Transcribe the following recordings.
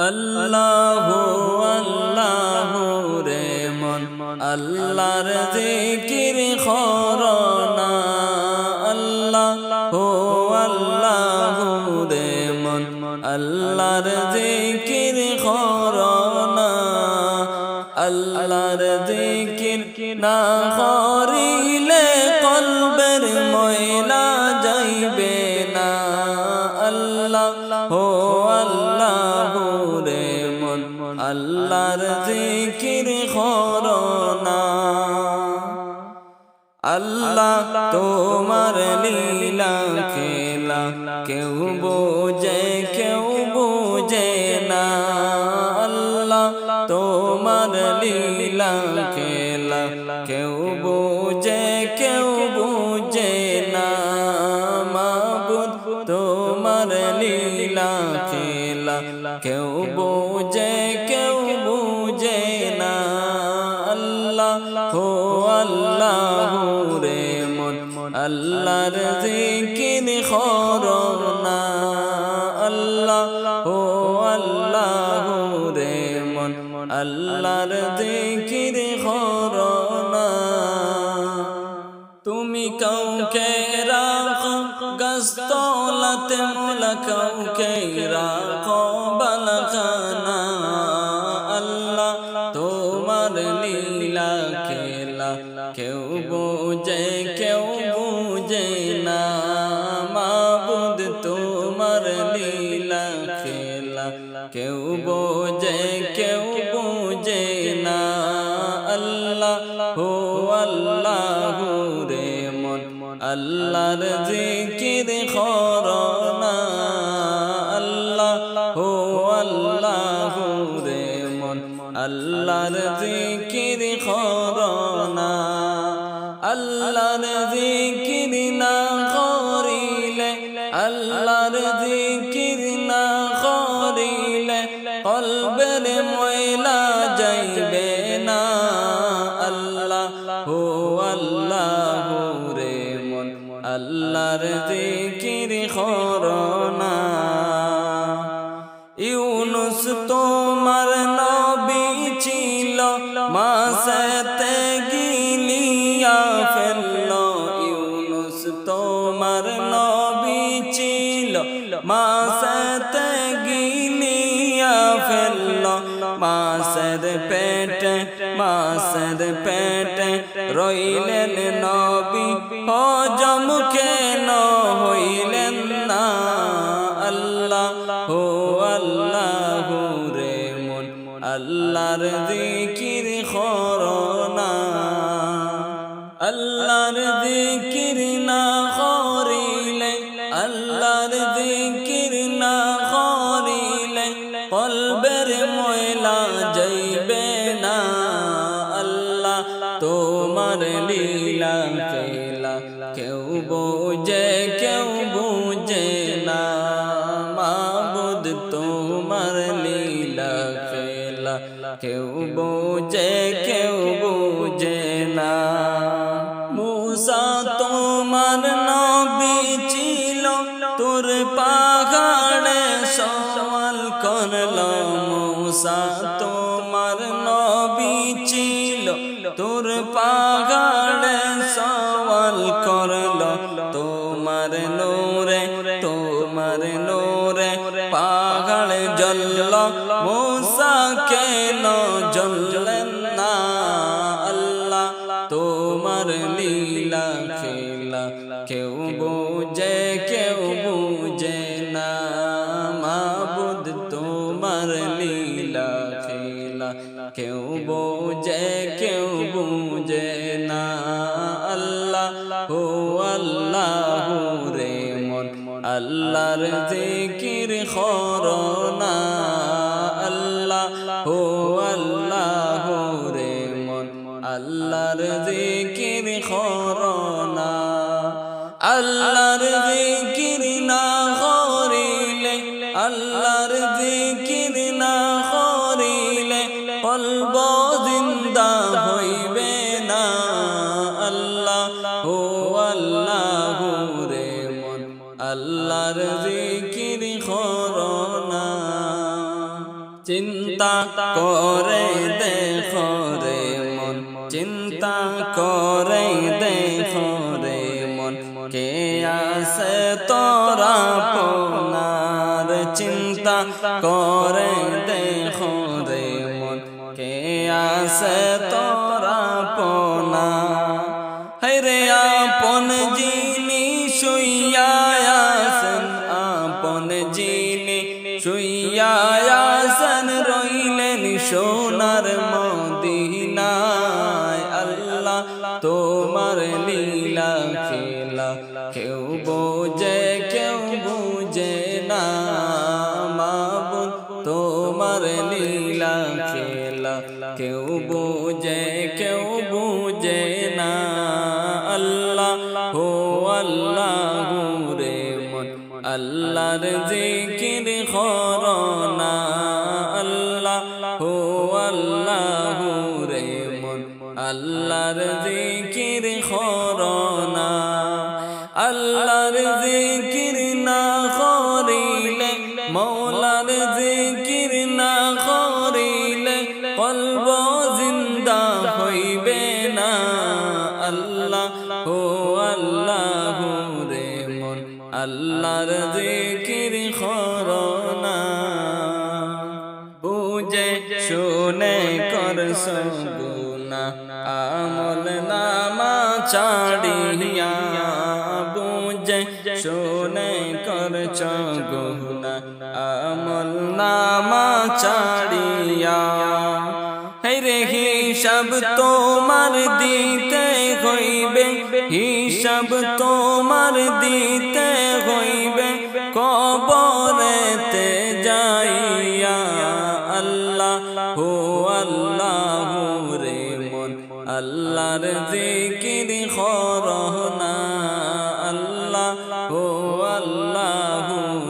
আল্লাহ আল্লাহ রে মন আল্লাহর জিকির খরনা আল্লাহ আল্লাহ রে মন আল্লাহর জিকির খরনা আল্লাহর জিকির না করিলে কলবের ময়লা যাইবে না। আল্লাহ হো আল্লাহর জিকির খরনা আল্লাহ তোমার লীলা খেলা, কেউ বোঝে কেউ বোঝে না। আল্লাহ তোমার লীলা খেলা, কেউ বোঝে কেউ বোঝে না। মাবুদ তোমার লীলা খেলা, কেউ বোঝে আল্লাহর জিকির খরনা আল্লাহ হো আল্লাহ রে মন, আল্লাহর জিকির খরনা তুমি কাউকে রাখো গস্তলাতে মোলা কাউকে রাখো, বালাখানা আল্লাহ হো আল্লাহ রে মন আল্লাহর জিকির খরনা। আল্লাহ হো আল্লাহ রে মন আল্লাহর জিকির খরনা। আল্লাহর জিকির না করিলে, আল্লাহর জিকির না করিলে, কলবের ময়লা মাসের পেটে মাসের পেটে রইলেন নবী। হজম কেন হইলেন না আল্লাহ? হো আল্লাহ রে মন, আল্লাহর জিকির খরনা আল্লাহর জিকির না করিলে, আল্লাহর জিকির তোমার নবী ছিল, তোর পাহাড়ে সওয়াল করল মুসা। তোমার নবী ছিল, তোর পাহাড়ে সওয়াল করল। তোমার নূরে তোমার নূরে পাহাড় জ্বলল মুসা কেন জ্বললেন না আল্লাহ। তোমার লীলা খেলা কেউ বোঝে কেউ বোঝে না। মাবুদ তোমার লীলা খেলা কেউ বোঝে কেউ বোঝে না। আল্লাহ হো আল্লাহ রে মন। আল্লাহর জিকির খরনা আল্লাহ হো আল্লাহ রে মন। আল্লাহর জিকির চিন্তা করে দেখো রে মন, চিন্তা করে দেখো রে মন, কে আসে তোরা পোনার? চিন্তা করে দেখো রে মন, কে আসে তোরা পোনা? হরে আপন জিনি আপন জিনি শুইয়া রইলেন সোনার মদিনায় আল্লাহর জিকির করনা আল্লাহ হো আল্লাহ রে মন আল্লাহর জিকির করনা আল্লাহর জিকির না করিলে, মৌলার জিকির না করিলে কলব জিন্দা হইবে না। আল্লাহ ও আল্লাহ আল্লাহর জিকির করনা বুঝে, শুনে করছ গুনা আমল নামা ছাড়িয়া বুঝে, শুনে করছ গুনা আমল নামা ছাড়িয়া। রে হিসাব তোমার দিতে হিসাব তোমার দিতে হইবে, কবরেতে যাইয়া আল্লাহ হো আল্লাহ রে মন, আল্লাহর জিকির করনা আল্লাহ হো আল্লাহ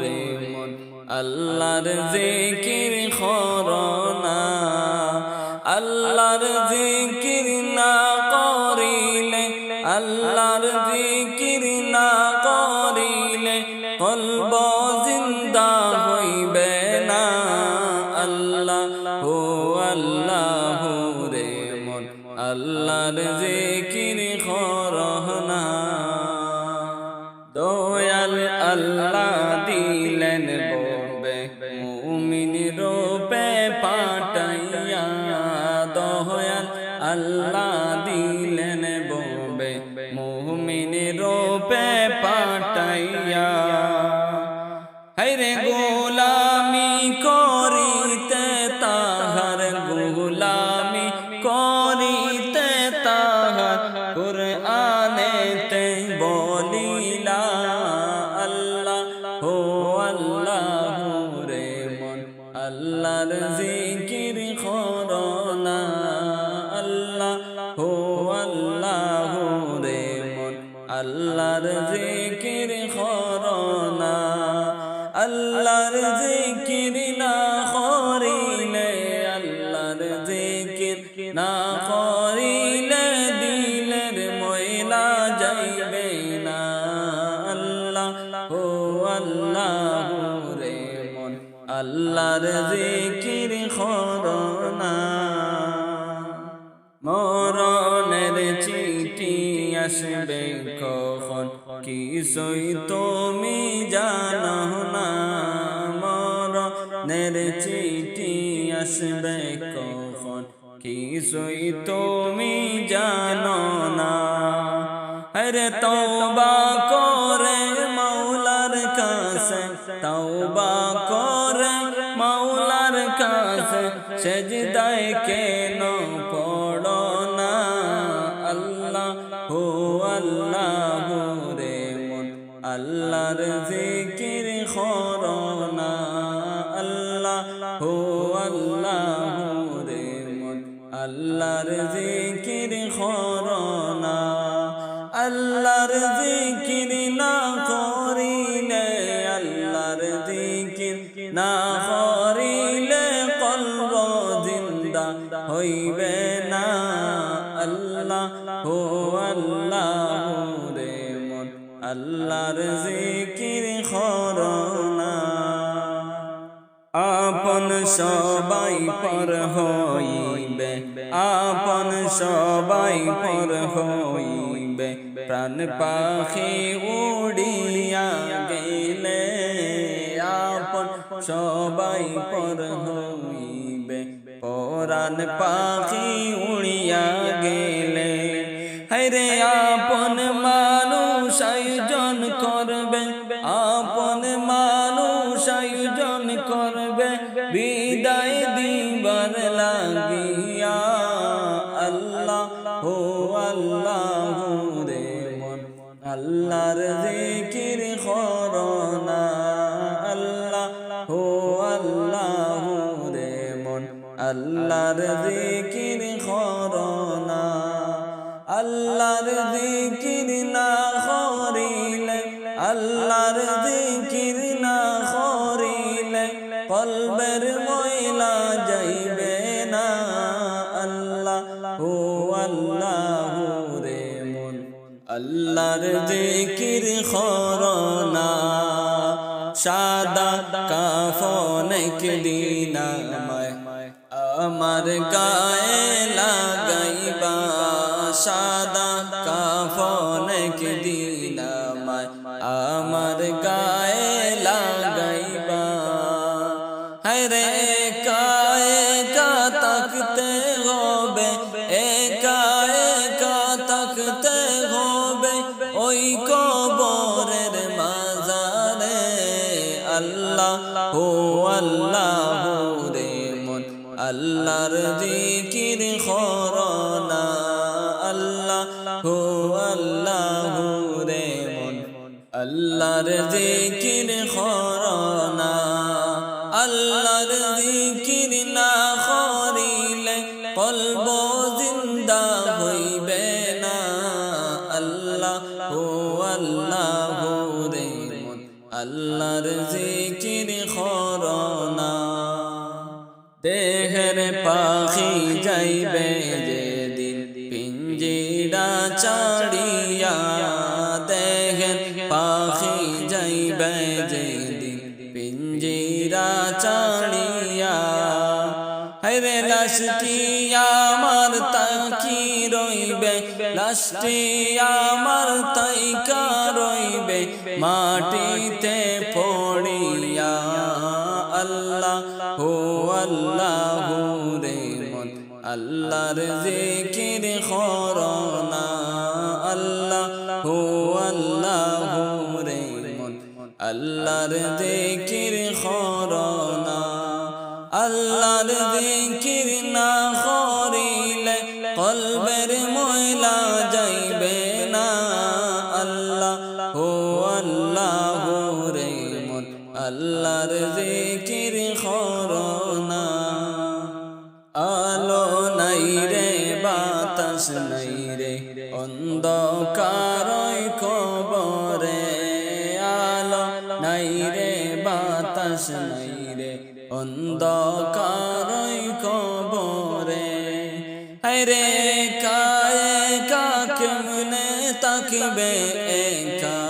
রে মন, আল্লাহর জিকির করনা আল্লাহর জিকির রূপে পাঠাইয়া দয়াল আল্লাহ দিলেন বোবে মুমিন রূপে পাঠাইয়া। হরে গোলামি করিতে তাহার, গোলামি করিতে তাহার, কুরআনেতে বলিলা, আল্লাহ হো আল্লাহ। রে আল্লাহর জিকির আল্লাহর জিকির করনা মরণের চিঠি আসবে কখন? কিছুই তুমি জানো না। মরণের চিঠি আসবে কখন? কিছুই তুমি জানো না। আরে তওবা করে মাওলার কাছে, তওবা সেজদায় কেন পড়ো না? আল্লাহ হো আল্লাহ রে মন আল্লাহর জিকির করনা আল্লাহ হো আল্লাহ রে মন আল্লাহর জিকির করনা আল্লাহর জিকির না পর হইবে, আপন সবাই পর হইবে। প্রাণ পাখি উড়িয়া গেলে আপন সবাই পর হইবে। পরাণ পাখি উড়িয়া গেলে হরে আপন মানুষ আয়োজন করবে, আপন মানুষ আয়োজন করবে। বিদায় দিবার লাগিয়া আল্লাহ হো আল্লাহ রে মন আল্লাহর জিকির করনা আল্লাহ হো আল্লাহ রে মন আল্লাহর জিকির করনা আল্লাহর জিকির না করিলে আল্লাহর জিকির না করিলে কলবের কাফনেক দিনামায় আমার গায়ে লাগাইবা সাদা কাফনেক দিনামায় আমার গায়ে ও আল্লাহ রে মন। আল্লাহর জিকির করনা আল্লাহর জিকির না করিলে কলব জিন্দা হইবে না। আল্লাহ, ও আল্লাহ রে মন, আল্লাহর জিকির করনা দেহের পাখি যাইবে চাড়িয়া দেহের পাখি যাইবে যেদিন পিঞ্জিরা চাড়িয়া হরে লাশটি আমার তাকি রইবে, লাশটি আমার তাইকা রইবে, মাটিতে পড়িয়া। আল্লাহ, ও আল্লাহ রে আল্লাহর জিকির করনা আল্লাহ ও আল্লাহ রে মন আল্লাহর জিকির করনা আল্লাহর জিকির না করিলে কলবের ময়লা যাইবে না। আল্লাহ ও আল্লাহ রে মন আল্লাহর জিকির করনা আলো অন্ধকার কবরে আলো নাই রে, বাতাস নাই রে অন্ধকার কবরে। রে, কায়ে কাকে মনে তাকবে? একা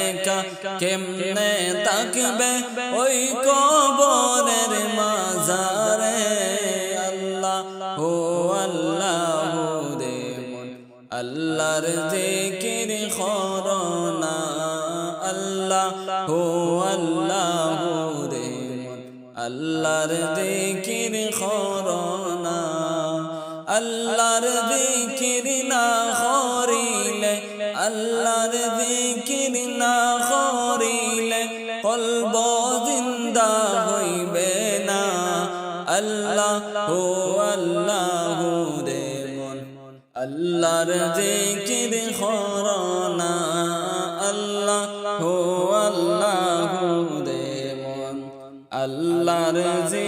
একা কেমনে তাকবে? ওই কবরের মাজারে আল্লাহর জিকির করনা আল্লাহ ও আল্লাহ রে আল্লাহর জিকির করনা আল্লাহর জিকির না করিলে, আল্লাহর জিকির না করিলে কলব আল্লাহর জিকির করনা আল্লাহ হো আল্লাহ রে মন আল্লাহর জিকির